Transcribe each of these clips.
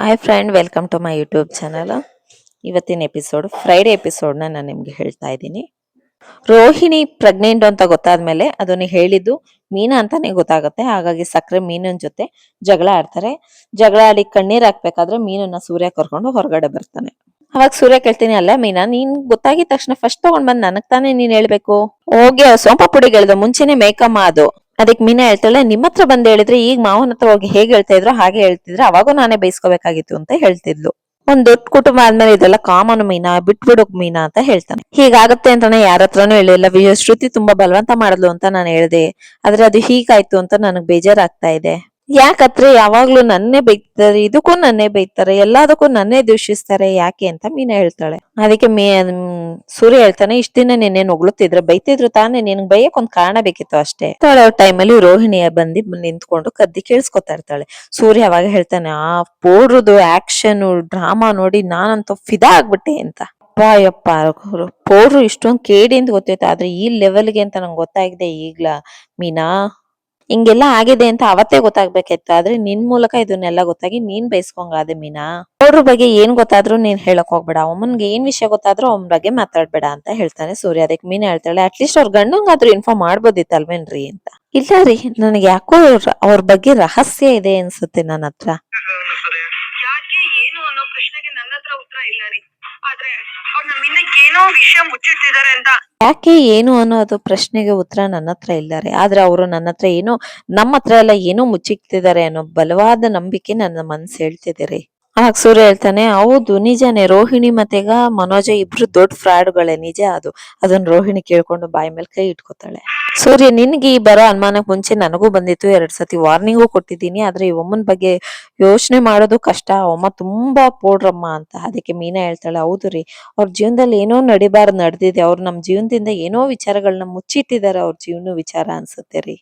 Hi friend welcome to my YouTube channel ಇವತ್ತಿನ episode Friday ಎಪಿಸೋಡ್ನ ನಾನು ನಿಮ್ಗೆ ಹೇಳ್ತಾ ಇದ್ದೀನಿ. ರೋಹಿಣಿ ಪ್ರೆಗ್ನೆಂಟ್ ಅಂತ ಗೊತ್ತಾದ್ಮೇಲೆ ಅದನ್ನ ಹೇಳಿದ್ದು ಮೀನಾ ಅಂತಾನೆ ಗೊತ್ತಾಗುತ್ತೆ. ಹಾಗಾಗಿ ಸಕ್ಕರೆ ಮೀನಿನ ಜೊತೆ ಜಗಳ ಆಡ್ತಾರೆ. ಜಗಳ ಆಡಿ ಕಣ್ಣೀರ್ ಹಾಕ್ಬೇಕಾದ್ರೆ ಮೀನನ್ನ ಸೂರ್ಯ ಕರ್ಕೊಂಡು ಹೊರಗಡೆ ಬರ್ತಾನೆ. ಅವಾಗ ಸೂರ್ಯ ಕೇಳ್ತೀನಿ, ಅಲ್ಲ ಮೀನಾ, ನೀನ್ ಗೊತ್ತಾಗಿದ ತಕ್ಷಣ ಫಸ್ಟ್ ತಗೊಂಡ್ ಬಂದ್ ನನಗ್ ತಾನೇ ನೀನ್ ಹೇಳ್ಬೇಕು? ಹೋಗಿ ಸೋಂಪ ಪುಡಿಗೆ ಗೆಳೆದ ಮುಂಚೆನೆ ಮೇಕಮ್ಮ ಅದು ಅದಕ್ಕೆ ಮೀನಾ ಹೇಳ್ತಾಳೆ, ನಿಮ್ಮ ಹತ್ರ ಬಂದು ಹೇಳಿದ್ರೆ ಈಗ ಮಾವನ ಹತ್ರ ಹೋಗಿ ಹೇಗೆ ಹೇಳ್ತಾ ಇದ್ರು ಹಾಗೆ ಹೇಳ್ತಿದ್ರು, ಅವಾಗೂ ನಾನೇ ಬೈಸ್ಕೋಬೇಕಾಗಿತ್ತು ಅಂತ ಹೇಳ್ತಿದ್ಲು. ಒಂದ್ ದೊಡ್ಡ ಕುಟುಂಬ ಆದ್ಮೇಲೆ ಇದೆಲ್ಲ ಕಾಮನ್ ಮೀನಾ, ಬಿಟ್ಬಿಡೋಕ್ ಮೀನಾ ಅಂತ ಹೇಳ್ತಾನೆ. ಹೀಗಾಗತ್ತೆ ಅಂತಾನೆ ಯಾರ ಹತ್ರನೂ ಹೇಳಿಲ್ಲ ಶ್ರುತಿ ತುಂಬಾ ಬಲವಂತ ಮಾಡಿದ್ಲು ಅಂತ ನಾನು ಹೇಳ್ದೆ, ಆದ್ರೆ ಅದು ಹೀಗಾಯ್ತು ಅಂತ ನನಗ್ ಬೇಜಾರಾಗ್ತಾ ಇದೆ. ಯಾಕತ್ರೆ ಯಾವಾಗ್ಲೂ ನನ್ನೇ ಬೈತಾರೆ ಇದಕ್ಕೂ ನನ್ನೇ ಬೈತಾರೆ ಎಲ್ಲದಕ್ಕೂ ನನ್ನೇ ದೂಷಿಸ್ತಾರೆ, ಯಾಕೆ ಅಂತ ಮೀನಾ ಹೇಳ್ತಾಳೆ. ಅದಕ್ಕೆ ಮೀ ಸೂರ್ಯ ಹೇಳ್ತಾನೆ, ಇಷ್ಟ ದಿನ ನಿನ್ನೆ ಹೊಗಳುತ್ತಿದ್ರೆ ಬೈತಿದ್ರು ತಾನೇ, ನಿನ್ಗೆ ಬೈಯಕ್ ಒಂದ್ ಕಾರಣ ಬೇಕಿತ್ತು ಅಷ್ಟೇ. ಟೈಮಲ್ಲಿ ರೋಹಿಣಿಯ ಬಂದಿ ನಿಂತ್ಕೊಂಡು ಕದ್ದಿ ಕೇಳಿಸ್ಕೊತಾ ಇರ್ತಾಳೆ. ಸೂರ್ಯ ಅವಾಗ ಹೇಳ್ತಾನೆ, ಆ ಪೋಡ್ರದು ಆಕ್ಷನ್ ಡ್ರಾಮಾ ನೋಡಿ ನಾನಂತೂ ಫಿದಾ ಆಗ್ಬಿಟ್ಟೆ ಅಂತ. ಅಪ್ಪ, ಯಪ್ಪ ಪೌಡ್ರು ಇಷ್ಟೊಂದು ಕೇಡಿ ಅಂತ ಗೊತ್ತೈತೆ, ಆದ್ರೆ ಈ ಲೆವೆಲ್ಗೆ ಅಂತ ನಂಗೆ ಗೊತ್ತಾಗಿದೆ ಈಗ್ಲಾ. ಮೀನಾ ಹಿಂಗೆಲ್ಲ ಆಗಿದೆ ಅಂತ ಅವತ್ತೇ ಗೊತ್ತಾಗ್ಬೇಕಿತ್ತು. ಆದ್ರೆ ನಿನ್ ಮೂಲಕ ಇದನ್ನೆಲ್ಲ ಗೊತ್ತಾಗಿ ನೀನ್ ಬೈಸ್ಕೊಂಗಾದೆ ಮೀನಾ. ಅವ್ರ ಬಗ್ಗೆ ಏನ್ ಗೊತ್ತಾದ್ರೂ ನೀನ್ ಹೇಳಕ್ ಹೋಗ್ಬೇಡ. ಅವನ್ಗೆ ಏನ್ ವಿಷಯ ಗೊತ್ತಾದ್ರು ಅವನ್ ಬಗ್ಗೆ ಮಾತಾಡ್ಬೇಡ ಅಂತ ಹೇಳ್ತಾನೆ ಸೂರ್ಯ. ಅದಕ್ಕೆ ಮೀನಾ ಹೇಳ್ತಾಳೆ ಅಟ್ಲೀಸ್ಟ್ ಅವ್ರ ಗಂಡಂಗಾದ್ರೂ ಇನ್ಫಾರ್ಮ್ ಮಾಡ್ಬೋದಿತ್ತಲ್ವೇನ್ರಿ? ಅಂತ. ಇಲ್ಲ ರೀ, ನನಗೆ ಯಾಕೋ ಅವ್ರ- ಬಗ್ಗೆ ರಹಸ್ಯ ಇದೆ ಅನ್ಸುತ್ತೆ ನನ್ನ ಹತ್ರ. ಯಾಕೆ ಏನು ಅನ್ನೋ ಪ್ರಶ್ನೆಗೆ ನನ್ನ ಉತ್ತರ ಇಲ್ಲ ರೀ. ಆದ್ರೆ ಅವ್ರು ನಮ್ಮಿಂದ ಏನೋ ವಿಷಯ ಮುಚ್ಚಿಟ್ಟಿದ್ದಾರೆ ಅಂತ. ಯಾಕೆ ಏನು ಅನ್ನೋದು ಪ್ರಶ್ನೆಗೆ ಉತ್ತರ ನನ್ನ ಹತ್ರ ಇಲ್ಲ ರೀ. ಆದ್ರೆ ಅವರು ನನ್ನ ಹತ್ರ ಏನೋ ನಮ್ಮ ಹತ್ರ ಎಲ್ಲ ಏನೋ ಮುಚ್ಚಿಕ್ತಿದ್ದಾರೆ ಅನ್ನೋ ಬಲವಾದ ನಂಬಿಕೆ ನನ್ನ ಮನ್ಸು ಹೇಳ್ತಿದೆ ಆಗ ಸೂರ್ಯ ಹೇಳ್ತಾನೆ, ಹೌದು, ನಿಜಾನೇ, ರೋಹಿಣಿ ಮತ್ತೆಗ ಮನೋಜ ಇಬ್ರು ದೊಡ್ಡ ಫ್ರಾಡ್ಗಳೇ, ನಿಜ ಅದು. ಅದನ್ನ ರೋಹಿಣಿ ಕೇಳ್ಕೊಂಡು ಬಾಯಿ ಮೇಲೆ ಕೈ ಇಟ್ಕೋತಾಳೆ. ಸೂರ್ಯ, ನಿನ್ಗೆ ಈ ಬರೋ ಅನುಮಾನಕ್ ಮುಂಚೆ ನನಗೂ ಬಂದಿತ್ತು. ಎರಡ್ ಸತಿ ವಾರ್ನಿಂಗು ಕೊಟ್ಟಿದ್ದೀನಿ. ಆದ್ರೆ ಈ ಒಮ್ಮನ್ ಬಗ್ಗೆ ಯೋಚನೆ ಮಾಡೋದು ಕಷ್ಟ. ಅಮ್ಮ ತುಂಬಾ ಪೋಡ್ರಮ್ಮ ಅಂತ. ಅದಕ್ಕೆ ಮೀನಾ ಹೇಳ್ತಾಳೆ, ಹೌದು ರೀ, ಅವ್ರ ಜೀವನದಲ್ಲಿ ಏನೋ ನಡಿಬಾರ್ದು, ನಡೆದಿದೆ. ಅವ್ರು ನಮ್ಮ ಜೀವನದಿಂದ ಏನೋ ವಿಚಾರಗಳನ್ನ ಮುಚ್ಚಿಟ್ಟಿದ್ದಾರೆ. ಅವ್ರ ಜೀವನ ವಿಚಾರ ಅನ್ಸುತ್ತೆ ರೀ.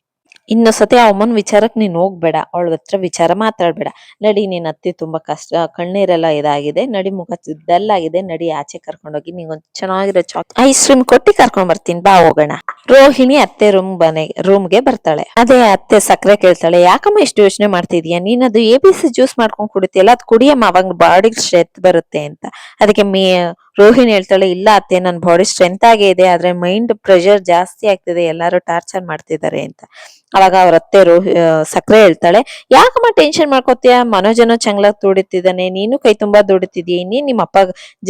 ಇನ್ನು ಸತಿ ಆ ಅಮ್ಮನ್ ವಿಚಾರಕ್ ನೀನ್ ಹೋಗ್ಬೇಡ, ಅವಳ ಹತ್ರ ವಿಚಾರ ಮಾತಾಡ್ಬೇಡ. ನಡಿ, ನೀನ್ ಅತ್ತಿ ತುಂಬಾ ಕಷ್ಟ, ಕಣ್ಣೀರೆಲ್ಲ ಇದಾಗಿದೆ, ನಡಿ ಮುಖ ಡಲ್ ಆಗಿದೆ ನಡಿ ಆಚೆ ಕರ್ಕೊಂಡೋಗಿ ನಿಂಗೊಂದ್ ಚೆನ್ನಾಗಿರೋ ಚಾಕ್ ಐಸ್ ಕ್ರೀಮ್ ಕೊಟ್ಟಿ ಕರ್ಕೊಂಡ್ ಬರ್ತೀನಿ, ಬಾ ಹೋಗೋಣ. ರೋಹಿಣಿ ಅತ್ತೆ ರೂಮ್ ಬನೆ ರೂಮ್ಗೆ ಬರ್ತಾಳೆ. ಅದೇ ಅತ್ತೆ ಸಕ್ಕರೆ ಕೇಳ್ತಾಳೆ, ಯಾಕಮ್ಮ ಇಷ್ಟು ಯೋಚನೆ ಮಾಡ್ತಿದ್ಯಾ? ನೀನ್ ಅದು ಎ ಬಿ ಸಿ ಜ್ಯೂಸ್ ಮಾಡ್ಕೊಂಡ್ ಕುಡಿತಿಯಲ್ಲ, ಅದ್ ಕುಡಿಯಮ್ಮ, ಅವಾಗ ಬಾಡಿ ಸ್ಟ್ರೆಂತ್ ಬರುತ್ತೆ ಅಂತ. ಅದಕ್ಕೆ ಮೇ, ರೋಹಿಣಿ ಹೇಳ್ತಾಳೆ, ಇಲ್ಲ ಅತ್ತೆ, ನನ್ ಬಾಡಿ ಸ್ಟ್ರೆಂತ್ ಆಗೇ ಇದೆ ಆದ್ರೆ ಮೈಂಡ್ ಪ್ರೆಷರ್ ಜಾಸ್ತಿ ಆಗ್ತಿದೆ, ಎಲ್ಲಾರು ಟಾರ್ಚರ್ ಮಾಡ್ತಿದ್ದಾರೆ ಅಂತ. ಅವಾಗ ಅವ್ರ ಅತ್ತೆ ರೋಹಿ ಸಕ್ರೆ ಹೇಳ್ತಾಳೆ, ಯಾಕಮ್ಮ ಟೆನ್ಷನ್ ಮಾಡ್ಕೋತೀಯ? ಮನೋಜನ ಚಂಗ್ಲಾಗ್ ದುಡಿತಿದ್ದಾನೆ, ನೀನು ಕೈ ತುಂಬಾ ದುಡಿತಿದ್ಯಾ ನೀನ್ ನಿಮ್ಮ ಅಪ್ಪ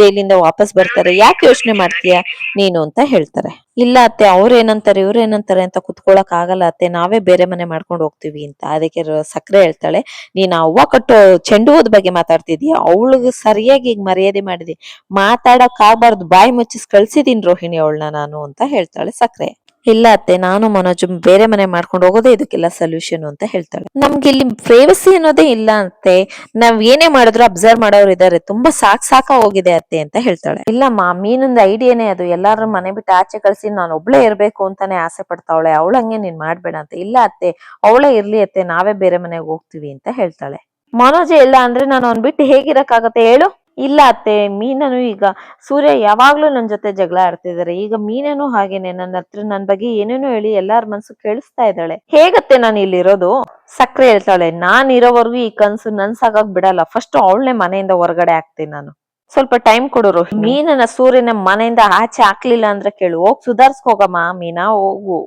ಜೈಲಿಂದ ವಾಪಸ್ ಬರ್ತಾರೆ, ಯಾಕೆ ಯೋಚನೆ ಮಾಡ್ತೀಯ ನೀನು? ಅಂತ ಹೇಳ್ತಾರೆ. ಇಲ್ಲ ಅತ್ತೆ, ಅವ್ರ ಏನಂತಾರೆ, ಇವ್ರ ಏನಂತಾರೆ ಅಂತ ಕುತ್ಕೊಳಕ್ ಆಗಲ್ಲ ಅತ್ತೆ, ನಾವೇ ಬೇರೆ ಮನೆ ಮಾಡ್ಕೊಂಡು ಹೋಗ್ತೀವಿ ಅಂತ. ಅದಕ್ಕೆ ಸಕ್ಕರೆ ಹೇಳ್ತಾಳೆ, ನೀನ್ ಅವ್ವ ಕಟ್ಟೋ ಚೆಂಡು ಹೂದ್ ಬಗ್ಗೆ ಮಾತಾಡ್ತಿದ್ಯ ಅವಳಿಗೆ ಸರಿಯಾಗಿ ಈಗ ಮರ್ಯಾದೆ ಮಾಡಿದಿ. ಮಾತಾಡಕ್ ಆಗ್ಬಾರ್ದು, ಬಾಯಿ ಮುಚ್ಚಿಸ್ ಕಳ್ಸಿದೀನಿ ರೋಹಿಣಿ ಅವಳನ್ನ ನಾನು, ಅಂತ ಹೇಳ್ತಾಳೆ ಸಕ್ರೆ. ಇಲ್ಲ ಅತ್ತೆ, ನಾನು ಮನೋಜ್ ಬೇರೆ ಮನೆ ಮಾಡ್ಕೊಂಡು ಹೋಗೋದೇ ಇದಕ್ಕೆಲ್ಲ ಸೊಲ್ಯೂಷನ್ ಅಂತ ಹೇಳ್ತಾಳೆ. ನಮ್ಗೆ ಇಲ್ಲಿ ಪ್ರೇವಸಿ ಅನ್ನೋದೇ ಇಲ್ಲ ಅಂತೆ ನಾವ್ ಏನೇ ಮಾಡಿದ್ರು ಅಬ್ಸರ್ವ್ ಮಾಡೋರು ಇದಾರೆ. ತುಂಬಾ ಸಾಕ್ ಸಾಕ ಹೋಗಿದೆ ಅತ್ತೆ ಅಂತ ಹೇಳ್ತಾಳೆ. ಇಲ್ಲಮ್ಮ, ಮೀನಿಂದ ಐಡಿಯಾನೇ ಅದು. ಎಲ್ಲಾರು ಮನೆ ಬಿಟ್ಟು ಆಚೆ ಕಳ್ಸಿ ನಾನು ಒಬ್ಳೇ ಇರ್ಬೇಕು ಅಂತಾನೆ ಆಸೆ ಪಡ್ತಾವಳೆ. ಅವಳಂಗೆ ನೀನ್ ಮಾಡ್ಬೇಡ ಅಂತ. ಇಲ್ಲ ಅತ್ತೆ, ಅವಳೇ ಇರ್ಲಿ ಅತ್ತೆ. ನಾವೇ ಬೇರೆ ಮನೆಗೆ ಹೋಗ್ತೀವಿ ಅಂತ ಹೇಳ್ತಾಳೆ. ಮನೋಜ್ ಇಲ್ಲ ಅಂದ್ರೆ ನಾನು ಅವ್ನ್ ಬಿಟ್ಟು ಹೇಗಿರಕ್ಕಾಗತ್ತೆ ಹೇಳು? ಇಲ್ಲ ಅತ್ತೆ ಮೀನನು ಈಗ ಸೂರ್ಯ ಯಾವಾಗ್ಲೂ ನನ್ ಜೊತೆ ಜಗಳ ಆಡ್ತಿದ್ದಾರೆ ಈಗ ಮೀನನು ಹಾಗೇನೆ ನನ್ನ ಹತ್ರ ನನ್ ಬಗ್ಗೆ ಏನೇನೋ ಹೇಳಿ ಎಲ್ಲಾರ ಮನ್ಸು ಕೇಳಿಸ್ತಾ ಇದ್ದಾಳೆ. ಹೇಗತ್ತೆ ನಾನು ಇಲ್ಲಿರೋದು? ಸಕ್ರೆ ಹೇಳ್ತಾಳೆ ನಾನ್ ಇರೋವರೆಗೂ ಈ ಕನ್ಸು ನನ್ಸಾಗಕ್ ಬಿಡಲ್ಲ. ಫಸ್ಟ್ ಅವಳನೆ ಮನೆಯಿಂದ ಹೊರಗಡೆ ಹಾಕ್ತೀನಿ ನಾನು. ಸ್ವಲ್ಪ ಟೈಮ್ ಕೊಡೋರು ಮೀನನ ಸೂರ್ಯನ ಮನೆಯಿಂದ ಆಚೆ ಹಾಕ್ಲಿಲ್ಲ ಅಂದ್ರೆ ಕೇಳು. ಹೋಗ್ ಸುಧಾರ್ಸ್ಕೋಗಮ್ಮ ಮೀನಾ ಹೋಗು.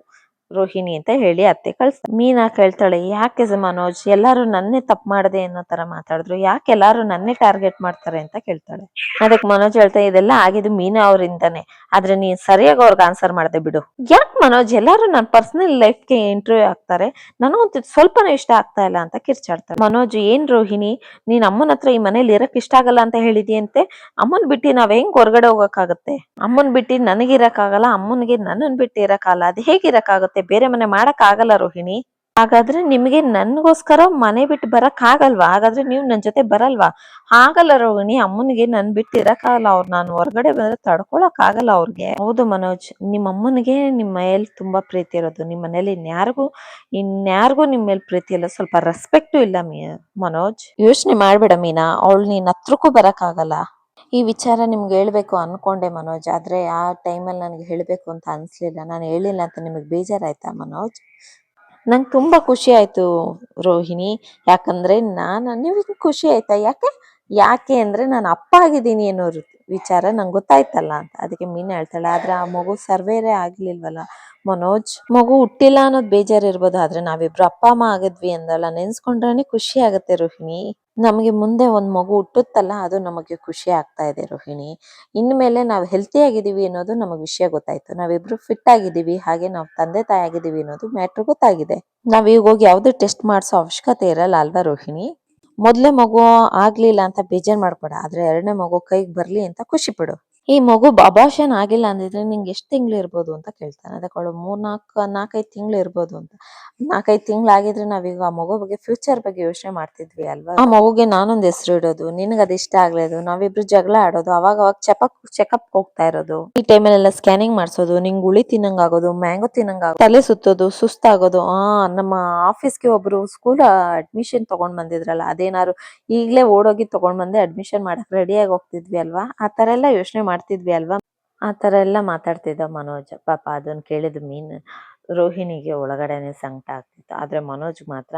ರೋಹಿಣಿ ಅಂತ ಹೇಳಿ ಅತ್ತೆ ಕಳ್ಸ ಮೀನಾ ಕೇಳ್ತಾಳೆ, ಯಾಕೆ ಮನೋಜ್? ಎಲ್ಲಾರು ನನ್ನೇ ತಪ್ಪು ಮಾಡದೆ ಅನ್ನೋ ತರ ಮಾತಾಡಿದ್ರು, ಯಾಕೆ ಎಲ್ಲಾರು ನನ್ನೇ ಟಾರ್ಗೆಟ್ ಮಾಡ್ತಾರೆ? ಅಂತ ಕೇಳ್ತಾಳೆ. ಅದಕ್ಕೆ ಮನೋಜ್ ಹೇಳ್ತಾ, ಇದೆಲ್ಲ ಆಗಿದ್ದು ಮೀನಾ ಅವರಿಂದಾನೆ, ಆದ್ರೆ ನೀನ್ ಸರಿಯಾಗಿ ಅವ್ರಿಗೆ ಆನ್ಸರ್ ಮಾಡದೆ ಬಿಡು. ಯಾಕೆ ಮನೋಜ್? ಎಲ್ಲಾರು ನನ್ನ ಪರ್ಸನಲ್ ಲೈಫ್ಗೆ ಇಂಟರ್ವ್ಯೂ ಆಗ್ತಾರೆ ನನಗಂತೂ ಸ್ವಲ್ಪನೂ ಇಷ್ಟ ಆಗ್ತಾ ಇಲ್ಲ ಅಂತ ಕಿರ್ಚಾಡ್ತಾರೆ ಮನೋಜ್, ಏನ್ ರೋಹಿಣಿ? ನೀನ್ ಅಮ್ಮನ ಹತ್ರ ಈ ಮನೇಲಿ ಇರಕ್ ಇಷ್ಟ ಆಗಲ್ಲ ಅಂತ ಹೇಳಿದ್ಯಂತೆ? ಅಮ್ಮನ್ ಬಿಟ್ಟು ನಾವ್ ಹೆಂಗ್ ಹೊರಗಡೆ ಹೋಗಕ್ಕಾಗತ್ತೆ? ಅಮ್ಮನ್ ಬಿಟ್ಟು ನನಗಿರಕ್ಕಾಗಲ್ಲ ಅಮ್ಮನ್ಗೆ ನನ್ನನ್ ಬಿಟ್ಟು ಇರಕ್ಕಾಗಲ್ಲ, ಅದ್ ಹೇಗಿರಕ್ಕಾಗತ್ತೆ ಬೇರೆ ಮನೆ ಮಾಡಕ್ ಆಗಲ್ಲ ರೋಹಿಣಿ. ಹಾಗಾದ್ರೆ ನಿಮ್ಗೆ ನನ್ಗೋಸ್ಕರ ಮನೆ ಬಿಟ್ಟು ಬರಕ್ ಆಗಲ್ವಾ ಹಾಗಾದ್ರೆ ನೀವು ನನ್ ಜೊತೆ ಬರಲ್ವಾ? ಆಗಲ್ಲ ರೋಹಿಣಿ, ಅಮ್ಮನಿಗೆ ನನ್ ಬಿಟ್ಟು ಇರಕ್ಕಾಗಲ್ಲ. ಅವ್ರು ನಾನು ಹೊರಗಡೆ ಬಂದ್ರೆ ತಡ್ಕೊಳಕ್ ಆಗಲ್ಲ ಅವ್ರಿಗೆ. ಹೌದು ಮನೋಜ್ ನಿಮ್ಮ ಅಮ್ಮನಿಗೆ ನಿಮ್ಮ ಮೇಲೆ ತುಂಬಾ ಪ್ರೀತಿ ಇರೋದು. ನಿಮ್ಮ ಮನೇಲಿ ಇನ್ಯಾರಿಗೂ ಇನ್ಯಾರಿಗೂ ನಿಮ್ಮ ಮೇಲೆ ಪ್ರೀತಿ ಇಲ್ಲ. ಸ್ವಲ್ಪ ರೆಸ್ಪೆಕ್ಟು ಇಲ್ಲ ಮೀ, ಮನೋಜ್. ಯೋಚನೆ ಮಾಡ್ಬೇಡ ಮೀನಾ. ಅವಳು ನೀನ್ ಹತ್ರಕ್ಕೂ ಬರಕ್ ಆಗಲ್ಲ ಈ ವಿಚಾರ ನಿಮ್ಗೆ ಹೇಳ್ಬೇಕು ಅನ್ಕೊಂಡೆ ಮನೋಜ್, ಆದ್ರೆ ಆ ಟೈಮಲ್ಲಿ ನನಗೆ ಹೇಳ್ಬೇಕು ಅಂತ ಅನ್ಸ್ಲಿಲ್ಲ. ನಾನು ಹೇಳಿಲ್ಲ ಅಂತ ನಿಮಗೆ ಬೇಜಾರಾಯ್ತಾ ಮನೋಜ್? ನಂಗೆ ತುಂಬಾ ಖುಷಿ ಆಯ್ತು ರೋಹಿಣಿ. ಯಾಕಂದ್ರೆ ನಾನು, ನಿಮಗೆ ಖುಷಿ ಆಯ್ತಾ? ಯಾಕೆ? ಯಾಕೆ ಅಂದ್ರೆ ನಾನು ಅಪ್ಪ ಆಗಿದ್ದೀನಿ ಅನ್ನೋ ವಿಚಾರ ನಂಗೆ ಗೊತ್ತಾಯ್ತಲ್ಲ ಅಂತ. ಅದಕ್ಕೆ ಮೀನು ಹೇಳ್ತಾಳೆ, ಆದ್ರೆ ಆ ಮಗು ಸರ್ವೇರೇ ಆಗ್ಲಿಲ್ವಲ್ಲ? ಮನೋಜ್, ಮಗು ಹುಟ್ಟಿಲ್ಲ ಅನ್ನೋದು ಬೇಜಾರ್ ಇರ್ಬೋದು. ಆದ್ರೆ ನಾವಿಬ್ರು ಅಪ್ಪ, ಅಮ್ಮ ಆಗಿದ್ವಿ ಅಂದಲ್ಲ, ನೆನ್ಸ್ಕೊಂಡ್ರೇನೆ ಖುಷಿ ಆಗುತ್ತೆ ರೋಹಿಣಿ. ನಮಗೆ ಮುಂದೆ ಒಂದ್ ಮಗು ಹುಟ್ಟುತ್ತಲ್ಲ, ಅದು ನಮಗೆ ಖುಷಿ ಆಗ್ತಾ ಇದೆ ರೋಹಿಣಿ. ಇನ್ಮೇಲೆ ನಾವು ಹೆಲ್ತಿ ಆಗಿದೀವಿ ಅನ್ನೋದು ನಮಗೆ ವಿಷಯ ಗೊತ್ತಾಯ್ತು. ನಾವಿಬ್ರು ಫಿಟ್ ಆಗಿದೀವಿ ಹಾಗೆ ನಾವು ತಂದೆ ತಾಯಿ ಆಗಿದೀವಿ ಅನ್ನೋದು ಮ್ಯಾಟ್ರ್ ಗೊತ್ತಾಗಿದೆ. ನಾವ್ ಈಗ ಹೋಗಿ ಯಾವ್ದು ಟೆಸ್ಟ್ ಮಾಡಿಸೋ ಅವಶ್ಯಕತೆ ಇರಲ್ಲ ಅಲ್ವಾ ರೋಹಿಣಿ? ಮೊದ್ಲೇ ಮಗು ಆಗ್ಲಿಲ್ಲ ಅಂತ ಬೇಜಾರ್ ಮಾಡ್ಬೇಡ ಆದ್ರೆ ಎರಡನೇ ಮಗು ಕೈಗೆ ಬರ್ಲಿ ಅಂತ ಖುಷಿ ಪಡು. ಈ ಮಗು ಅಬಾಷನ್ ಆಗಿಲ್ಲ ಅಂದಿದ್ರೆ ನಿಂಗೆ ಎಷ್ಟು ತಿಂಗಳು ಇರ್ಬೋದು ಅಂತ ಕೇಳ್ತಾನೆ. ಅದಕ್ಕೆ ಅವಳು ಮೂರ್ ನಾಲ್ಕು ನಾಲ್ಕೈದು ತಿಂಗಳು ಇರ್ಬೋದು ಅಂತ. ನಾಲ್ಕೈದು ತಿಂಗಳು ಆಗಿದ್ರೆ ನಾವೀಗ ಆ ಮಗು ಬಗ್ಗೆ ಫ್ಯೂಚರ್ ಬಗ್ಗೆ ಯೋಚನೆ ಮಾಡ್ತಿದ್ವಿ ಅಲ್ವಾ? ಆ ಮಗುಗೆ ನಾನೊಂದು ಹೆಸರು ಇಡೋದು, ನಿನಗೆ ಅದು ಇಷ್ಟ ಆಗ್ಲೇದು. ನಾವಿಬ್ರು ಜಗಳ ಆಡೋದು, ಅವಾಗ ಅವಾಗ ಚೆಕಪ್ ಚೆಕಪ್ ಹೋಗ್ತಾ ಇರೋದು. ಈ ಟೈಮಲ್ಲೆಲ್ಲ ಸ್ಕ್ಯಾನಿಂಗ್ ಮಾಡಿಸೋದು, ನಿಂಗೆ ಉಳಿ ತಿನ್ನಂಗಾಗೋದು ಮ್ಯಾಂಗೋ ತಿನ್ನಂಗಾಗೋದು, ತಲೆ ಸುತ್ತೋದು, ಸುಸ್ತಾಗೋದು. ಆ, ನಮ್ಮ ಆಫೀಸ್ಗೆ ಒಬ್ರು ಸ್ಕೂಲ್ ಅಡ್ಮಿಷನ್ ತಗೊಂಡ್ ಬಂದಿದ್ರಲ್ಲ ಅದೇನಾರು ಈಗಲೇ ಓಡೋಗಿ ತಗೊಂಡ್ ಬಂದೆ ಅಡ್ಮಿಷನ್ ಮಾಡಕ್ ರೆಡಿಯಾಗಿ ಹೋಗ್ತಿದ್ವಿ ಅಲ್ವಾ? ಆ ತರ ಎಲ್ಲ ಯೋಚನೆ ಮಾಡ್ತಿದ್ವಿ ಅಲ್ವಾ? ಆ ತರ ಎಲ್ಲ ಮಾತಾಡ್ತಿದ್ದ ಮನೋಜ್. ಪಾಪ ಅದನ್ನ ಕೇಳಿದ ಮೀನ್ ರೋಹಿಣಿಗೆ ಒಳಗಡೆನೆ ಸಂಕಟ ಆಗ್ತಿತ್ತು. ಆದ್ರೆ ಮನೋಜ್ ಮಾತ್ರ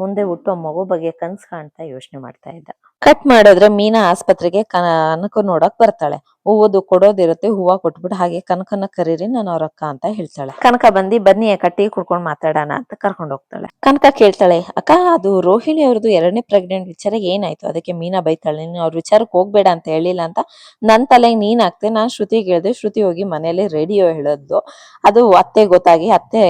ಮುಂದೆ ಹುಟ್ಟೋ ಮಗು ಬಗ್ಗೆ ಕನ್ಸ್ ಕಾಣ್ತಾ ಯೋಚನೆ ಮಾಡ್ತಾ ಇದ್ದ. ಕಟ್ ಮಾಡಿದ್ರೆ ಮೀನಾ ಆಸ್ಪತ್ರೆಗೆ ಕನಕ ನೋಡಕ್ ಬರ್ತಾಳೆ. ಹೂವದು ಕೊಡೋದಿರುತ್ತೆ, ಹೂವ ಕೊಟ್ಬಿಟ್ಟು ಹಾಗೆ ಕನಕನ ಕರೀರಿ, ನಾನು ಅವ್ರ ಅಕ್ಕ ಅಂತ ಹೇಳ್ತಾಳೆ. ಕನಕ ಬಂದಿ ಬನ್ನಿ ಅಕ್ಕ, ಟೀ ಕುಡ್ಕೊಂಡ್ ಮಾತಾಡೋಣ ಅಂತ ಕರ್ಕೊಂಡು ಹೋಗ್ತಾಳೆ. ಕನಕ ಕೇಳ್ತಾಳೆ, ಅಕ್ಕ, ಅದು ರೋಹಿಣಿ ಅವ್ರದ್ದು ಎರಡನೇ ಪ್ರೆಗ್ನೆಂಟ್ ವಿಚಾರ ಏನಾಯ್ತು? ಅದಕ್ಕೆ ಮೀನಾ ಬೈತಾಳೆ, ನೀನು ಅವ್ರ ವಿಚಾರಕ್ಕೆ ಹೋಗ್ಬೇಡ ಅಂತ ಹೇಳಿಲ್ಲ ಅಂತ ನನ್ನ ತಲೆಗೆ ನೀನ್ ಹಾಕ್ತೆ, ನಾನು ಶ್ರುತಿ ಹೇಳಿದೆ, ಶ್ರುತಿ ಹೋಗಿ ಮನೆಯಲ್ಲಿ ರೇಡಿಯೋ ಹೇಳದ್ದು ಅದು ಅತ್ತೆ ಗೊತ್ತಾಗಿ, ಅತ್ತೆ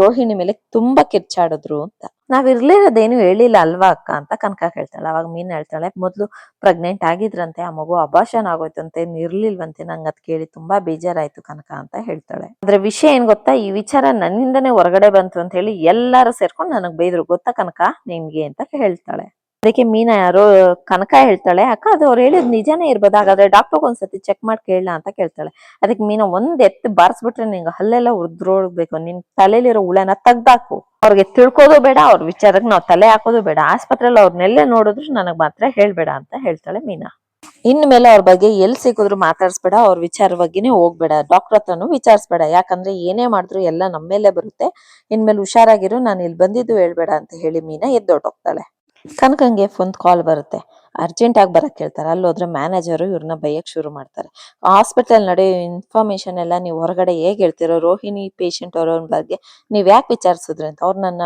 ರೋಹಿಣಿ ಮೇಲೆ ತುಂಬಾ ಕಿರ್ಚಾಡಿದ್ರು ಅಂತ. ನಾವ್ ಇರ್ಲಿರೋದೇನು ಹೇಳಿಲ್ಲ ಅಲ್ವಾ ಅಕ್ಕ ಅಂತ ಕನಕ ಹೇಳ್ತಾಳೆ. ಅವಾಗ ಮೀನ್ ಹೇಳ್ತಾಳೆ, ಮೊದ್ಲು ಪ್ರೆಗ್ನೆಂಟ್ ಆಗಿದ್ರಂತೆ, ಆ ಮಗು ಅಭಾಷನ್ ಆಗೋಯ್ತಂತೆ ಇರ್ಲಿಲ್ವಂತೆ, ನಂಗ್ ಅದ್ ಕೇಳಿ ತುಂಬಾ ಬೇಜಾರಾಯ್ತು ಕನಕ ಅಂತ ಹೇಳ್ತಾಳೆ. ಅದ್ರ ವಿಷಯ ಏನ್ ಗೊತ್ತಾ, ಈ ವಿಚಾರ ನನ್ನಿಂದನೇ ಹೊರಗಡೆ ಬಂತು ಅಂತ ಹೇಳಿ ಎಲ್ಲಾರು ಸೇರ್ಕೊಂಡು ನನಗ್ ಬೈದ್ರು. ಗೊತ್ತಾ ಕನಕ ನಿಮ್ಗೆ? ಅಂತ ಹೇಳ್ತಾಳೆ. ಅದಕ್ಕೆ ಮೀನಾ ಯಾರೋ ಕನಕ ಹೇಳ್ತಾಳೆ, ಅಕ್ಕ, ಅದು ಅವ್ರು ಹೇಳಿದ್ ನಿಜಾನೇ ಇರ್ಬೋದು. ಹಾಗಾದ್ರೆ ಡಾಕ್ಟರ್ಗೆ ಒಂದ್ಸತಿ ಚೆಕ್ ಮಾಡಿ ಕೇಳಲ್ಲ ಅಂತ ಕೇಳ್ತಾಳೆ. ಅದಕ್ಕೆ ಮೀನಾ ಒಂದ್ ಎತ್ತು ಬಾರಿಸ್ಬಿಟ್ರೆ ನಿಂಗೆ ಹಲ್ಲೆಲ್ಲ ಉದ್ರೋಗ್ಬೇಕು ನಿನ್ ತಲೆಯಲ್ಲಿರೋ ಹುಳನ ತೆಗ್ದಾಕು. ಅವ್ರಿಗೆ ತಿಳ್ಕೋದು ಬೇಡ, ಅವ್ರ ವಿಚಾರಕ್ಕೆ ನಾವು ತಲೆ ಹಾಕೋದು ಬೇಡ. ಆಸ್ಪತ್ರೆಯಲ್ಲಿ ಅವ್ರನ್ನೆಲ್ಲೇ ನೋಡಿದ್ರು ನನಗ್ ಮಾತ್ರ ಹೇಳ್ಬೇಡ ಅಂತ ಹೇಳ್ತಾಳೆ ಮೀನಾ. ಇನ್ ಮೇಲೆ ಅವ್ರ ಬಗ್ಗೆ ಎಲ್ ಸಿಕ್ಕಿದ್ರು ಮಾತಾಡ್ಸ್ಬೇಡ, ಅವ್ರ ವಿಚಾರ ಬಗ್ಗೆನೇ ಹೋಗ್ಬೇಡ. ಡಾಕ್ಟರ್ ಹತ್ರನು ವಿಚಾರಿಸ್ಬೇಡ. ಯಾಕಂದ್ರೆ ಏನೇ ಮಾಡಿದ್ರು ಎಲ್ಲ ನಮ್ಮೇಲೆ ಬರುತ್ತೆ. ಇನ್ಮೇಲೆ ಹುಷಾರಾಗಿರು, ನಾನು ಇಲ್ಲಿ ಬಂದಿದ್ದು ಹೇಳ್ಬೇಡ ಅಂತ ಹೇಳಿ ಮೀನಾ ಎದ್ದೊಟ್ಟೋಗ್ತಾಳೆ ಕನಕಂಗೆ ಫೋನ್ ಕಾಲ್ ಬರುತ್ತೆ. ಅರ್ಜೆಂಟ್ ಆಗಿ ಬರಕ್ ಹೇಳ್ತಾರೆ. ಅಲ್ಲಿ ಹೋದ್ರೆ ಮ್ಯಾನೇಜರ್ ಇವ್ರನ್ನ ಬೈಯಕ್ ಶುರು ಮಾಡ್ತಾರೆ. ಹಾಸ್ಪಿಟಲ್ ನಡೆಯೋ ಇನ್ಫಾರ್ಮೇಶನ್ ಎಲ್ಲ ನೀವು ಹೊರಗಡೆ ಹೇಗೆ ಹೇಳ್ತಿರೋ, ರೋಹಿಣಿ ಪೇಷಂಟ್ ಅವ್ರ ಬಗ್ಗೆ ನೀವ್ ಯಾಕೆ ವಿಚಾರಿಸಿದ್ರಿ ಅಂತ. ಅವ್ರು ನನ್ನ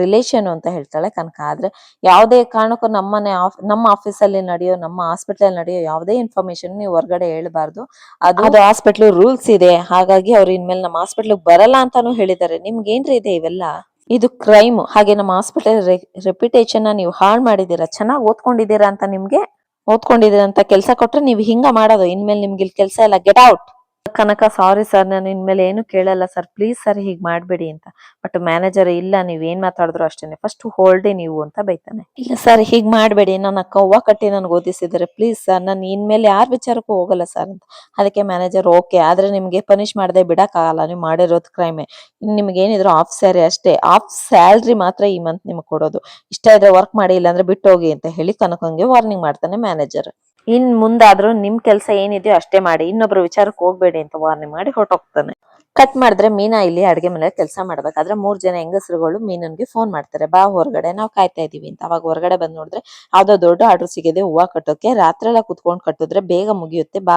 ರಿಲೇಷನ್ ಅಂತ ಹೇಳ್ತಾಳೆ ಕನಕ. ಆದ್ರೆ ಯಾವುದೇ ಕಾರಣಕ್ಕೂ ನಮ್ಮನೆ ಆಫ್, ನಮ್ಮ ಆಫೀಸ್ ಅಲ್ಲಿ ನಡೆಯೋ, ನಮ್ಮ ಹಾಸ್ಪಿಟಲ್ ನಡೆಯೋ ಯಾವುದೇ ಇನ್ಫಾರ್ಮೇಶನ್ ನೀವು ಹೊರಗಡೆ ಹೇಳ್ಬಾರ್ದು. ಅದು ಅದು ಹಾಸ್ಪಿಟ್ಲ್ ರೂಲ್ಸ್ ಇದೆ. ಹಾಗಾಗಿ ಅವ್ರು ಇನ್ಮೇಲೆ ನಮ್ಮ ಹಾಸ್ಪಿಟ್ಲ್ ಬರಲ್ಲ ಅಂತಾನು ಹೇಳಿದ್ದಾರೆ. ನಿಮ್ಗೆ ಏನ್ರಿ ಇದೆ ಇವೆಲ್ಲ? ಇದು ಕ್ರೈಮ್ ಹಾಗೆ ನಮ್ಮ ಹಾಸ್ಪಿಟಲ್ ರೆಪ್ಯುಟೇಷನ್ ನೀವು ಹಾಳು ಮಾಡಿದ್ದೀರಾ? ಚೆನ್ನಾಗಿ ಓದ್ಕೊಂಡಿದ್ದೀರಾ ಅಂತ ನಿಮ್ಗೆ? ಓದ್ಕೊಂಡಿದ್ದೀರಾ ಅಂತ ಕೆಲಸ ಕೊಟ್ರೆ ನೀವು ಹಿಂಗ ಮಾಡೋದು. ಇನ್ಮೇಲೆ ನಿಮ್ಗೆ ಇಲ್ಲಿ ಕೆಲಸ ಇಲ್ಲ get out Kanaka sorry sir ನಾನು ಇನ್ಮೇಲೆ ಏನು ಕೇಳಲ್ಲ ಸರ್ ಪ್ಲೀಸ್ ಸರ್ ಹೀಗೆ ಮಾಡಬೇಡಿ ಅಂತ. ಬಟ್ ಮ್ಯಾನೇಜರ್ ಇಲ್ಲ, ನೀವು ಏನ್ ಮಾತಾಡಿದ್ರು ಅಷ್ಟೇನೆ. ಫಸ್ಟ್ ಹೋಲ್ಡೆ ನೀವು ಅಂತ ಬೈತಾನೆ. ಇಲ್ಲ ಸರ್ ಹೀಗ್ ಮಾಡಬೇಡಿ. ನನ್ನ ಹೂವ ಕಟ್ಟಿ ನನ್ಗೆ ಓದಿಸಿದ್ದಾರೆ. ಪ್ಲೀಸ್ ಸರ್ ನಾನು ಇನ್ಮೇಲೆ ಯಾರ ವಿಚಾರಕ್ಕೂ ಹೋಗಲ್ಲ ಸರ್ ಅಂತ. ಅದಕ್ಕೆ ಮ್ಯಾನೇಜರ್ ಓಕೆ ಆದ್ರೆ ನಿಮಗೆ ಪನಿಷ್ ಮಾಡದೆ ಬಿಡಕ್ ಆಗಲ್ಲ ನೀವು ಮಾಡಿರೋದು ಕ್ರೈಮೆ. ನಿಮ್ಗೆ ಏನಿದ್ರು ಆಫ್ ಸ್ಯಾರಿ ಅಷ್ಟೇ. ಆಫ್ ಸ್ಯಾಲ್ರಿ ಮಾತ್ರ ಈ ಮಂತ್ ನಿಮ್ಗೆ ಕೊಡೋದು. ಇಷ್ಟ ಇದ್ರೆ ವರ್ಕ್ ಮಾಡಿ, ಇಲ್ಲಾಂದ್ರೆ ಬಿಟ್ಟು ಹೋಗಿ ಅಂತ ಹೇಳಿ ಕನಕಂಗೆ ವಾರ್ನಿಂಗ್ ಮಾಡ್ತಾನೆ ಮ್ಯಾನೇಜರ್ ಇನ್ ಮುಂದಾದ್ರೂ ನಿಮ್ ಕೆಲಸ ಏನಿದೆಯೋ ಅಷ್ಟೇ ಮಾಡಿ ಇನ್ನೊಬ್ರ ವಿಚಾರಕ್ಕೆ ಹೋಗ್ಬೇಡಿ ಅಂತ ವಾರ್ನಿಂಗ್ ಮಾಡಿ ಹೊರಟೋಗ್ತಾನೆ. ಕಟ್ ಮಾಡಿದ್ರೆ ಮೀನಾ ಇಲ್ಲಿ ಅಡುಗೆ ಮನೆಯಲ್ಲಿ ಕೆಲಸ ಮಾಡ್ಬೇಕಾದ್ರೆ ಮೂರ್ ಜನ ಹೆಂಗಸರುಗಳು ಮೀನನ್ಗೆ ಫೋನ್ ಮಾಡ್ತಾರೆ. ಬಾ ಹೊರಗಡೆ, ನಾವು ಕಾಯ್ತಾ ಇದೀವಿ ಅಂತ. ಅವಾಗ ಹೊರಗಡೆ ಬಂದ್ ನೋಡಿದ್ರೆ ಯಾವ್ದೋ ದೊಡ್ಡ ಆರ್ಡರ್ ಸಿಗಿದೆ, ಹೂವು ಕಟ್ಟೋಕೆ. ರಾತ್ರಿ ಎಲ್ಲ ಕುತ್ಕೊಂಡ್ ಕಟ್ಟಿದ್ರೆ ಬೇಗ ಮುಗಿಯುತ್ತೆ. ಬಾ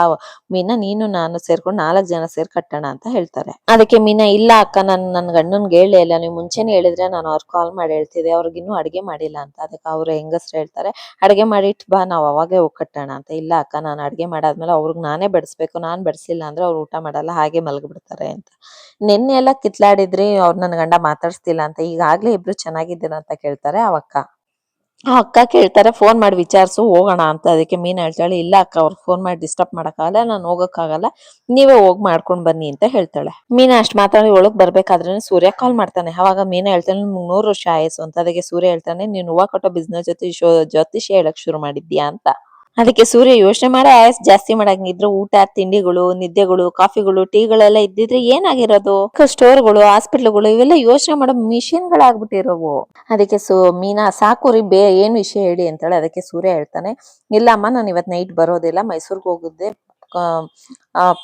ಮೀನಾ, ನೀನು, ನಾನು ಸೇರ್ಕೊಂಡು ನಾಲ್ಕ್ ಜನ ಸೇರ್ ಕಟ್ಟೋಣ ಅಂತ ಹೇಳ್ತಾರೆ. ಅದಕ್ಕೆ ಮೀನಾ, ಇಲ್ಲ ಅಕ್ಕ, ನನ್ ನನ್ ಗಂಡನ್ಗೆ ಹೇಳೇ ಇಲ್ಲ. ನೀವು ಮುಂಚೆನೆ ಹೇಳಿದ್ರೆ ನಾನು ಅವ್ರ ಕಾಲ್ ಮಾಡಿ ಹೇಳ್ತಿದ್ದೆ. ಅವ್ರಿಗಿನ್ನೂ ಅಡುಗೆ ಮಾಡಿಲ್ಲ ಅಂತ. ಅದಕ್ಕೆ ಅವ್ರ ಹೆಂಗಸ್ರು ಹೇಳ್ತಾರೆ, ಅಡ್ಗೆ ಮಾಡಿಟ್, ಬಾ, ನಾವ್ ಅವಾಗೆ ಹೋಗ್ ಕಟ್ಟೋಣ ಅಂತ. ಇಲ್ಲ ಅಕ್ಕ, ನಾನು ಅಡ್ಗೆ ಮಾಡಾದ್ಮೇಲೆ ಅವ್ರಿಗೆ ನಾನೇ ಬಡಿಸ್ಬೇಕು. ನಾನ್ ಬಡಿಸಿಲ್ಲ ಅಂದ್ರೆ ಅವ್ರು ಊಟ ಮಾಡಲ್ಲ. ಹಾಗೆ ಮಲಗಿಬಿಡ್ತಾರೆ ಅಂತ. ನಿನ್ನೆ ಎಲ್ಲ ಕಿತ್ಲಾಡಿದ್ರಿ, ಅವ್ರು ನನ್ ಗಂಡ ಮಾತಾಡ್ಸ್ತಿಲ್ಲ ಅಂತ. ಈಗಾಗ್ಲೇ ಇಬ್ರು ಚೆನ್ನಾಗಿದ್ದೀರ ಅಂತ ಕೇಳ್ತಾರೆ ಅವಕ್ಕ ಆ ಅಕ್ಕ ಕೇಳ್ತಾರೆ, ಫೋನ್ ಮಾಡಿ ವಿಚಾರಿಸು, ಹೋಗೋಣ ಅಂತ. ಅದಕ್ಕೆ ಮೀನ್ ಹೇಳ್ತಾಳೆ, ಇಲ್ಲ ಅಕ್ಕ, ಅವ್ರು ಫೋನ್ ಮಾಡಿ ಡಿಸ್ಟರ್ಬ್ ಮಾಡಕ್ಕಾಗಲ್ಲ, ನಾನು ಹೋಗಕ್ಕಾಗಲ್ಲ. ನೀವೇ ಹೋಗ್ ಮಾಡ್ಕೊಂಡ್ ಬನ್ನಿ ಅಂತ ಹೇಳ್ತಾಳೆ. ಮೀನಾ ಅಷ್ಟು ಮಾತಾಡಿ ಒಳಗ್ ಬರಬೇಕಾದ್ರೆ ಸೂರ್ಯ ಕಾಲ್ ಮಾಡ್ತಾನೆ. ಅವಾಗ ಮೀನಾ ಹೇಳ್ತಾನೆ ನಿಮ್ಗೆ ನೂರು ವರ್ಷ ಆಯಸ್ಸು ಅಂತ. ಅದಕ್ಕೆ ಸೂರ್ಯ ಹೇಳ್ತಾನೆ, ನೀನ್ ಹೂವ ಕೊಟ್ಟ ಬಿಸ್ನೆಸ್ ಜೊತೆ ಜ್ಯೋತಿಷ್ಯ ಹೇಳಕ್ ಶುರು ಮಾಡಿದ್ಯಾ ಅಂತ. ಅದಕ್ಕೆ ಸೂರ್ಯ ಯೋಚನೆ ಮಾಡೋ, ಆಯಸ್ ಜಾಸ್ತಿ ಮಾಡಂಗಿದ್ರು ಊಟ, ತಿಂಡಿಗಳು, ನಿದ್ದೆಗಳು, ಕಾಫಿಗಳು, ಟೀಗಳೆಲ್ಲ ಇದ್ದಿದ್ರೆ ಏನಾಗಿರೋದು? ಸ್ಟೋರ್ಗಳು, ಹಾಸ್ಪಿಟ್ಲ್ಗಳು ಇವೆಲ್ಲ ಯೋಚನೆ ಮಾಡೋ ಮಿಷಿನ್ ಗಳಾಗ್ಬಿಟ್ಟಿರೋವು ಅದಕ್ಕೆ ಸು, ಮೀನಾ, ಸಾಕು ರೀ ಬೇ, ಏನ್ ವಿಷಯ ಹೇಳಿ ಅಂತಾಳೆ ಅದಕ್ಕೆ ಸೂರ್ಯ ಹೇಳ್ತಾನೆ ಇಲ್ಲ ಅಮ್ಮ ನಾನು ಇವತ್ ನೈಟ್ ಬರೋದಿಲ್ಲ, ಮೈಸೂರ್ಗೆ ಹೋಗಿದ್ದೆ.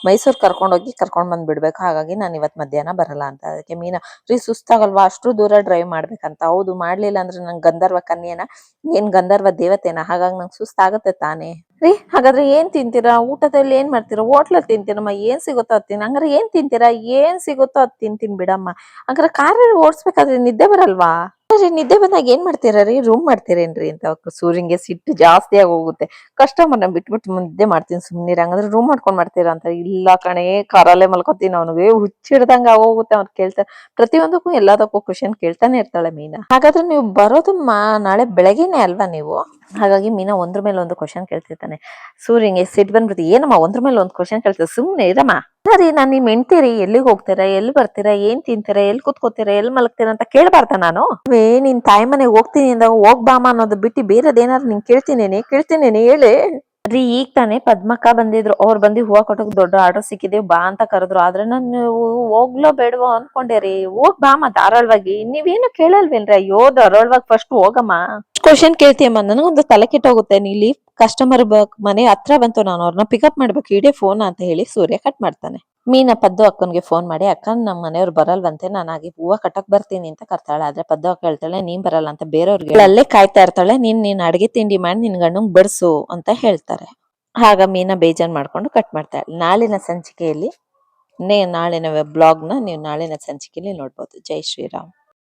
ಮೈಸೂರ್ ಕರ್ಕೊಂಡೋಗಿ ಕರ್ಕೊಂಡ್ ಬಂದ್ ಬಿಡ್ಬೇಕು ಹಾಗಾಗಿ ನಾನು ಇವತ್ ಮಧ್ಯಾಹ್ನ ಬರಲ್ಲ ಅಂತ. ಅದಕ್ಕೆ ಮೀನಾ, ರೀ ಸುಸ್ತಾಗಲ್ವಾ? ಅಷ್ಟು ದೂರ ಡ್ರೈವ್ ಮಾಡ್ಬೇಕಂತ. ಹೌದು, ಮಾಡ್ಲಿಲ್ಲ ಅಂದ್ರೆ ನಂಗೆ ಗಂಧರ್ವ ಕನ್ಯೇನ, ಏನ್ ಗಂಧರ್ವ ದೇವತೆನ, ಹಾಗಾಗಿ ನಂಗೆ ಸುಸ್ತಾಗತ್ತೆ ತಾನೇ. ರೀ, ಹಾಗಾದ್ರೆ ಏನ್ ತಿಂತೀರಾ? ಊಟದಲ್ಲಿ ಏನ್ ಮಾಡ್ತೀರಾ? ಹೋಟ್ಲಲ್ಲಿ ತಿಂತೀರಮ್ಮ? ಏನ್ ಸಿಗುತ್ತೋ ಅದು ತಿನ್. ಹಂಗಾರೆ ಏನ್ ತಿಂತೀರಾ? ಏನ್ ಸಿಗುತ್ತೋ ಅದು ತಿಂತೀನಿ ಬಿಡಮ್ಮ. ಹಂಗಾರೆ ಕಾರಲ್ಲಿ ಓಡಿಸ್ಬೇಕಾದ್ರೆ ನಿದ್ದೆ ಬರಲ್ವಾ? ರೀ ನಿದ್ದೆ ಬಂದಾಗ ಏನ್ ಮಾಡ್ತೀರಾ ರೀ? ರೂಮ್ ಮಾಡ್ತೀರೇನ್ರಿ ಅಂತ ಸೂರ್ಯಂಗೆ ಸಿಟ್ಟು ಜಾಸ್ತಿ ಆಗಿ ಹೋಗುತ್ತೆ ಕಸ್ಟಮರ್ನ ಬಿಟ್ಬಿಟ್ಟು ನಿದ್ದೆ ಮಾಡ್ತೀನಿ ಸುಮ್ಮನೆ ಹಂಗಂದ್ರೆ ರೂಮ್ ಮಾಡ್ಕೊಂಡ್ ಮಾಡ್ತೀರಾ ಅಂತ ಇಲ್ಲ ಕಣೆ, ಕಾರಲ್ಲೇ ಮಲ್ಕೋತೀನಿ ಅವನಿಗೆ. ಹುಚ್ಚಿಡ್ದಂಗ ಆಗೋಗುತ್ತೆ ಅವ್ರು ಕೇಳ್ತಾರೆ ಪ್ರತಿಯೊಂದಕ್ಕೂ ಎಲ್ಲದಕ್ಕೂ ಕ್ವಶನ್ ಕೇಳ್ತಾನೆ ಇರ್ತಾಳೆ ಮೀನಾ. ಹಾಗಾದ್ರೆ ನೀವು ಬರೋದು ಮಾ, ನಾಳೆ ಬೆಳಗ್ಗೆನೆ ಅಲ್ವಾ ನೀವು? ಹಾಗಾಗಿ ಮೀನಾ ಒಂದ್ರ ಮೇಲೆ ಒಂದು ಕ್ವಶನ್ ಕೇಳ್ತಿರ್ತಾನೆ. ಸೂರ್ಯಂಗೆ ಸಿಟ್ ಬಂದ್ಬಿಡ್ತು. ಏನಮ್ಮ ಒಂದ್ರ ಮೇಲೆ ಒಂದು ಕ್ವಶನ್ ಕೇಳ್ತಾರೆ ಸುಮ್ನೆ ಇರಮ್ಮ. ಸರಿ, ನಾನ್ ನಿಮ್ ಹೆಣ್ತೀರಿ ಎಲ್ಲಿಗೆ ಹೋಗ್ತೀರಾ? ಎಲ್ಲಿ ಬರ್ತೀರಾ? ಏನ್ ತಿಂತೀರಾ? ಎಲ್ಲಿ ಕುತ್ಕೋತೀರಾ? ಎಲ್ಲಿ ಮಲಗ್ತೀರಾ ಅಂತ ಕೇಳಬಾರ್ದ ನಾನು? ವೇ, ನಿನ್ ತಾಯಿ ಮನೆಗೆ ಹೋಗ್ತೀನಿ ಅಂದಾಗ ಹೋಗ್ ಬಾಮ ಅನ್ನೋದು ಬಿಟ್ಟು ಬೇರೆದೇನಾದ್ರು ನಿನ್ ಕೇಳ್ತೀನೇನೆ? ಕೇಳ್ತೀನೇನೆ? ಹೇಳಿ. ರೀ ಈಗ ತಾನೇ ಪದ್ಮಕ್ಕ ಬಂದಿದ್ರು. ಅವ್ರು ಬಂದು ಹೂವ ಕೊಟ್ಟಕ್ ದೊಡ್ಡ ಆರ್ಡರ್ ಸಿಕ್ಕಿದೆ. ಬಾ ಅಂತ ಕರೆದ್ರು. ಆದ್ರೆ ನಾನು ಹೋಗ್ಲೋ ಬೇಡವೋ ಅನ್ಕೊಂಡೆ ರೀ. ಹೋಗ್ ಬಾಮ ಧಾರಾಳವಾಗಿ. ನೀವೇನು ಕೇಳಲ್ವೇನ್ರಿ? ಅಯ್ಯೋ, ಧಾರಾಳವಾಗಿ ಫಸ್ಟ್ ಹೋಗಮ್ಮ. ಕ್ವಶನ್ ಕೇಳ್ತೀಯಮ್ಮ ನನಗೊಂದು ತಲೆ ಕೆಟ್ಟೋಗುತ್ತೆ. ನೀಲಿ ಕಸ್ಟಮರ್ ಮನೆ ಹತ್ರ ಬಂತು. ನಾನು ಅವ್ರನ್ನ ಪಿಕಪ್ ಮಾಡ್ಬೇಕು. ಇಡೀ ಫೋನ್ ಅಂತ ಹೇಳಿ ಸೂರ್ಯ ಕಟ್ ಮಾಡ್ತಾನೆ. ಮೀನ ಪದ್ದು ಅಕ್ಕನ್ಗೆ ಫೋನ್ ಮಾಡಿ ಅಕ್ಕ ನಮ್ಮ ಮನೆಯವ್ರು ಬರಲ್ವಂತೆ. ನಾನು ಹಾಗೆ ಹೂವ ಕಟ್ಟಕ್ ಬರ್ತೀನಿ ಅಂತ ಕರ್ತಾಳೆ. ಆದ್ರೆ ಪದ್ದು ಅಕ್ಕ ಹೇಳ್ತಾಳೆ, ನೀನ್ ಬರಲ್ಲ ಅಂತ ಬೇರೆಯವ್ರಿಗೆ ಅಲ್ಲೇ ಕಾಯ್ತಾ ಇರ್ತಾಳೆ. ನೀನ್ ನೀನ್ ಅಡಿಗೆ ತಿಂಡಿ ಮಾಡಿ ನಿನ್ ಗಂಡಂಗ್ ಬಡಿಸು ಅಂತ ಹೇಳ್ತಾರೆ. ಆಗ ಮೀನ ಬೇಜಾರ್ ಮಾಡ್ಕೊಂಡು ಕಟ್ ಮಾಡ್ತಾಳೆ ನಾಳಿನ ಸಂಚಿಕೆಯಲ್ಲಿ, ನೇ ನಾಳಿನ ಬ್ಲಾಗ್ನ ನೀವು ನಾಳಿನ ಸಂಚಿಕೆಯಲ್ಲಿ ನೋಡ್ಬೋದು. ಜೈ ಶ್ರೀರಾಮ್.